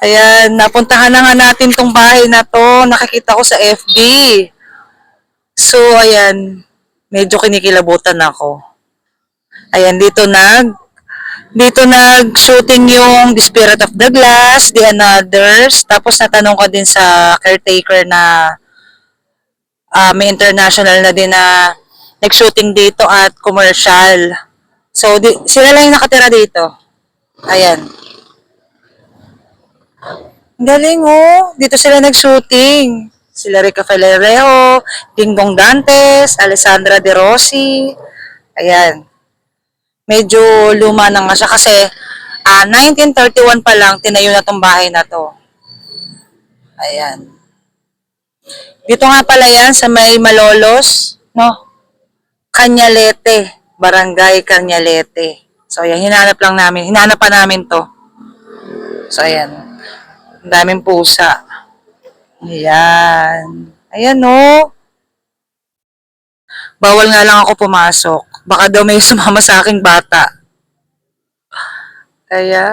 Ayan, napuntahan na nga natin tong bahay na to. Nakikita ko sa FB. So, ayan. Medyo kinikilabutan ako. Ayan, dito nag dito nag-shooting yung The Spirit of the Glass, The Anothers. Tapos natanong ko din sa caretaker na ah, may international na din na nag-shooting dito at commercial. So, di, sila lang yung nakatira dito. Ayan. Galing oh. Dito sila nag-shooting. Sila Rica Falerejo, Dingdong Dantes, Alessandra De Rossi. Ayan. Medyo luma na nga siya kasi ah 1931 pa lang tinayo na tong bahay na to. Ayan. Dito nga pala yan sa may Malolos, no? Canyalete, Barangay Canyalete. So, ayan, hinanap lang namin. Hinanap pa namin to. So, ayan. Ang daming pusa. Ayan. Ayan, no. Bawal nga lang ako pumasok. Baka daw may sumama sa aking bata. Ayan.